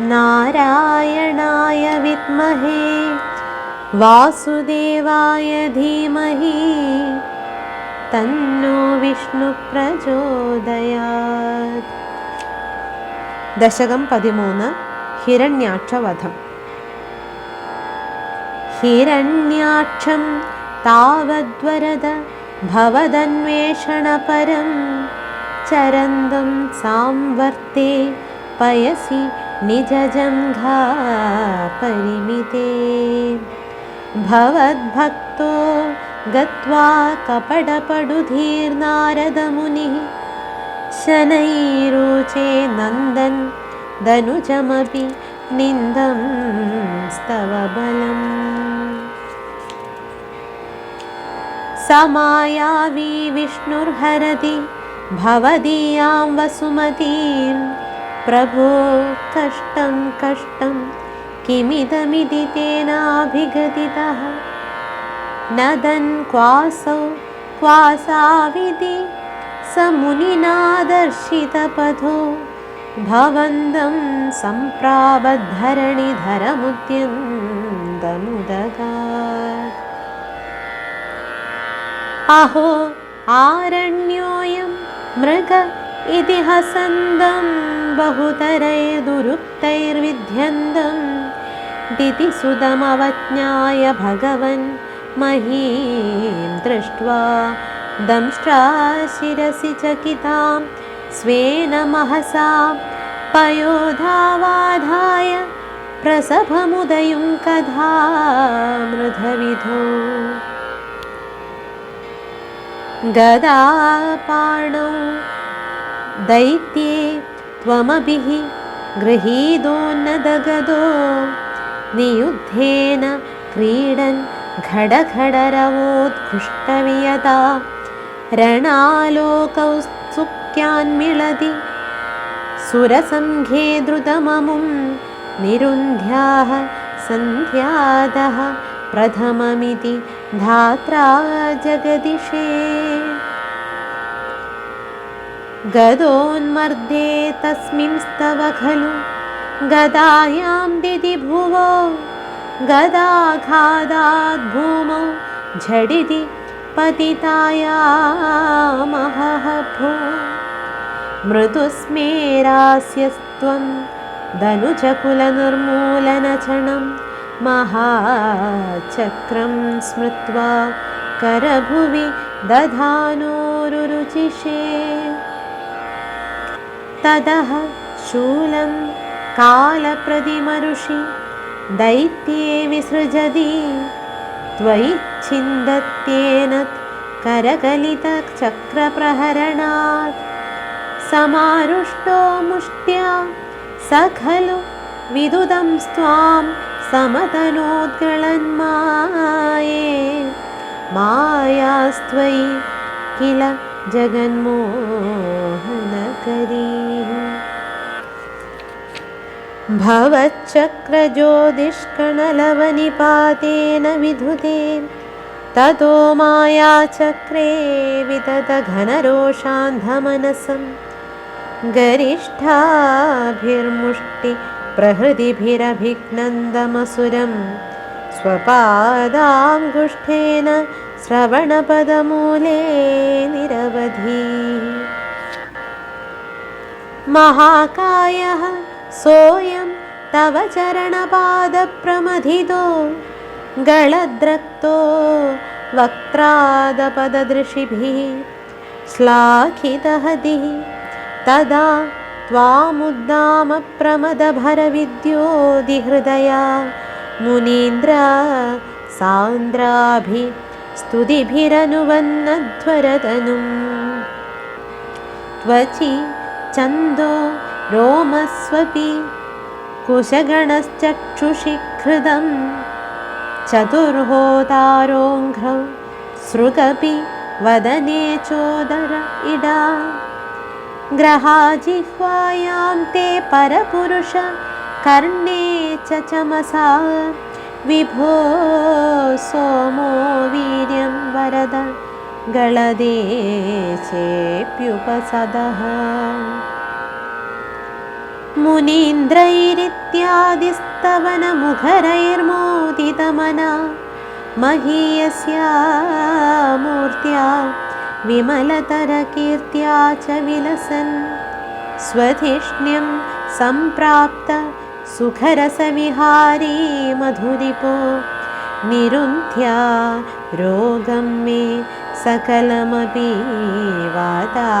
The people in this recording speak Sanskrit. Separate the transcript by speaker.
Speaker 1: നാരായണായ വിദ്മഹേ വാസുദേവായ ധീമഹി തന്നോ വിഷ്ണു പ്രചോദയാത്. ദശകം പതിമൂന്ന് ഹിരണ്യാക്ഷവധം. ഹിരണ്യാക്ഷം താവദ്വരത ഭവതന്വേഷണപരം ചരന്തം സാംവർത്തേ പയസി परिमिते भवद्भक्तो गत्वा कपटपडुधीर्नारदमुनिः शनैरुचे नन्दन् दनुजमपि निन्दं स्तव बलम्। समायावी विष्णुर्हरति भवदीयां वसुमतीं प्रभो कष्टं कष्टं किमिदमिति तेनाभिगदितः नदन् क्वासौ क्वासाविधि स मुनिना दर्शितपथो भवन्दं सम्प्रावद्धरणिधरमुद्यन्तमुदगा अहो आरण्योऽयं मृग इति हसन्दं बहुतरैर्दुरुक्तैर्विध्यन्दं दितिसुदमवज्ञाय भगवन् महीं दृष्ट्वा दंष्ट्राशिरसि चकितां। स्वेन महसा पयोधावाधाय प्रसभमुदयुं कथा मृधविधो। गदापाणौ दैत्ये त्वमभिः गृहीतोन्नदगदो नियुद्धेन क्रीडन् घडघडरवोत्कृष्टवियता। रणालोकौत्सुक्यान्मिळति सुरसङ्घे द्रुतममुं निरुन्ध्याः सन्ध्यादः प्रथममिति धात्रा जगदिशे गदोन्मर्दे तस्मिंस्तव खलु। गदायां दिदिभुवो गदाघादाद्भूमौ झटिति पतितायामहः मृदुस्मेरास्यस्त्वं दनुजकुलनिर्मूलनचणं महाचक्रं स्मृत्वा करभुवि दधानोरुचिषे ततः शूलं कालप्रतिमरुषि दैत्ये विसृजति। त्वयि छिन्दत्येन करकलितचक्रप्रहरणात्। समारुष्टो मुष्ट्या स खलु विदुदं स्वां समतनोद्गळन्माये मायास्त्वयि किल जगन्मोहनकरी। भवच्चक्रज्योतिष्कणलवनिपातेन विधुते ततो मायाचक्रे विदधघनरोषान्धमनसं गरिष्ठाभिर्मुष्टिप्रहृतिभिरभिघ्नन्दमसुरं स्वपादाङ्गुष्ठेन श्रवणपदमूले निरवधि। महाकायः सोऽयं तव चरणपादप्रमथितो गलद्रक्तो वक्त्रादपददृशिभिः श्लाघितहतिः। तदा त्वामुद्दामप्रमदभरविद्योदिहृदया मुनीन्द्र सान्द्राभिस्तुतिभिरनुवन्नध्वरतनुं त्वचि चन्दो रोमस्वपि कुशगणश्चक्षुषि हृदं चतुर्होतारोङ्घ्रौ सृगपि वदने चोदर इडा। ग्रहाजिह्वायां ते परपुरुष कर्णे च चमसा विभो सोमो वीर्यं वरद गळदे चेप्युपसदः। मुनीन्द्रैरित्य स्तुत्यादिस्तवनमुखरैर्मोदितमना महीयस्या मूर्त्या विमलतरकीर्त्या च विलसन्। स्वधिष्ण्यं सम्प्राप्त सुखरसविहारी मधुरिपो निरुन्ध्या रोगं मे सकलमपि वातालयपते